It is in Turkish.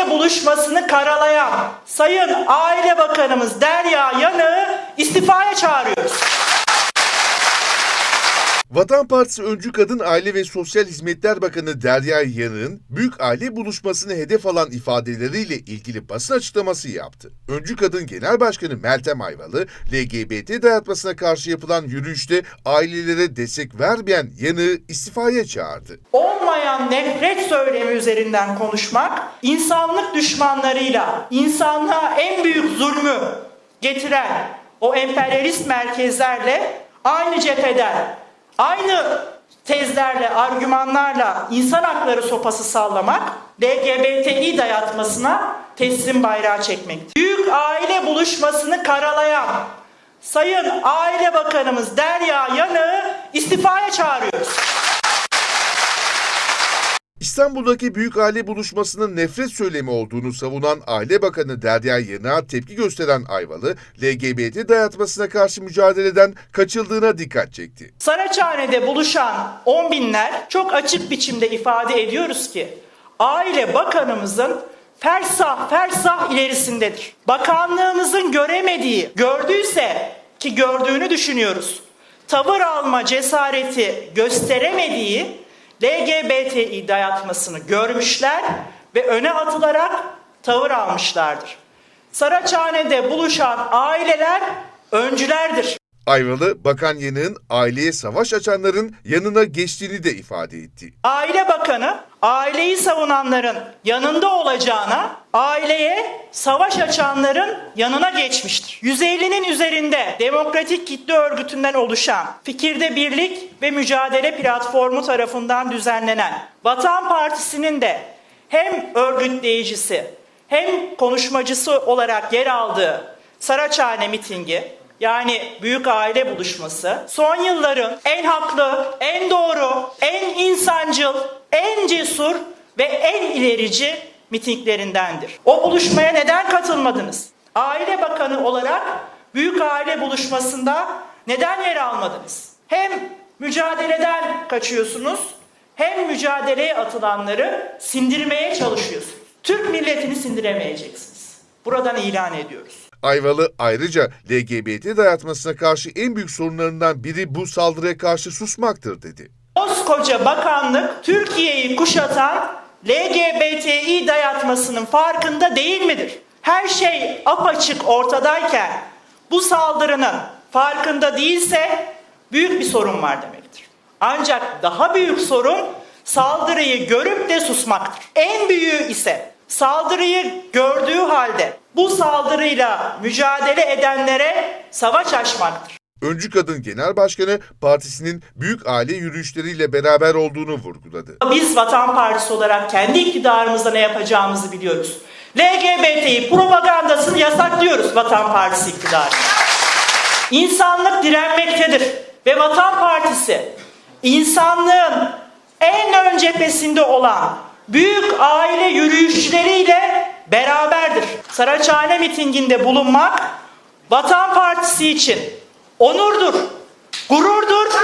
aile buluşmasını karalayan Sayın Aile Bakanımız Derya Yanık'ı istifaya çağırıyoruz. Vatan Partisi Öncü Kadın Aile ve Sosyal Hizmetler Bakanı Derya Yanık'ın büyük aile buluşmasını hedef alan ifadeleriyle ilgili basın açıklaması yaptı. Öncü Kadın Genel Başkanı Meltem Ayvalı, LGBT dayatmasına karşı yapılan yürüyüşte ailelere destek vermeyen Yanık'ı istifaya çağırdı. olmayan nefret söylemi üzerinden konuşmak, insanlık düşmanlarıyla insanlığa en büyük zulmü getiren o emperyalist merkezlerle aynı cepheden, aynı tezlerle, argümanlarla insan hakları sopası sallamak, LGBTİ dayatmasına teslim bayrağı çekmektir. Büyük aile buluşmasını karalayan Sayın Aile Bakanımız Derya Yanık'ı istifaya çağırıyoruz. İstanbul'daki büyük aile buluşmasının nefret söylemi olduğunu savunan Aile Bakanı Derya Yanık'a tepki gösteren Ayvalı, LGBT dayatmasına karşı mücadeleden kaçıldığına dikkat çekti. Saraçhane'de buluşan on binler çok açık biçimde ifade ediyoruz ki Aile Bakanımızın fersah fersah ilerisindedir. Bakanlığımızın göremediği, gördüyse ki gördüğünü düşünüyoruz. Tavır alma cesareti gösteremediği LGBTİ dayatmasını görmüşler ve öne atılarak tavır almışlardır. Saraçhane'de buluşan aileler öncülerdir. Ayvalı, Bakan Yanık'ın aileye savaş açanların yanına geçtiğini de ifade etti. Aile Bakanı aileyi savunanların yanında olacağına aileye savaş açanların yanına geçmiştir. 150'nin üzerinde demokratik kitle örgütünden oluşan Fikirde Birlik ve Mücadele Platformu tarafından düzenlenen Vatan Partisi'nin de hem örgütleyicisi hem konuşmacısı olarak yer aldığı Saraçhane mitingi yani büyük aile buluşması son yılların en haklı, en doğru, en insancıl, en cesur ve en ilerici mitinglerindendir. O buluşmaya neden katılmadınız? Aile Bakanı olarak büyük aile buluşmasında neden yer almadınız? Hem mücadeleden kaçıyorsunuz hem mücadeleye atılanları sindirmeye çalışıyorsunuz. Türk milletini sindiremeyeceksiniz. Buradan ilan ediyoruz. Ayvalı ayrıca LGBT dayatmasına karşı en büyük sorunlarından biri bu saldırıya karşı susmaktır dedi. Koskoca bakanlık Türkiye'yi kuşatan LGBTİ dayatmasının farkında değil midir? Her şey apaçık ortadayken bu saldırının farkında değilse büyük bir sorun var demektir. Ancak daha büyük sorun saldırıyı görüp de susmaktır. En büyüğü ise saldırıyı gördüğü halde bu saldırıyla mücadele edenlere savaş açmaktır. Öncü Kadın Genel Başkanı partisinin büyük aile yürüyüşleriyle beraber olduğunu vurguladı. Biz Vatan Partisi olarak kendi iktidarımızda ne yapacağımızı biliyoruz. LGBT'yi propagandasını yasaklıyoruz Vatan Partisi iktidarı. İnsanlık direnmektedir ve Vatan Partisi insanlığın en ön cephesinde olan büyük aile yürüyüşleriyle beraberdir. Saraçhane mitinginde bulunmak Vatan Partisi için onurdur, gururdur.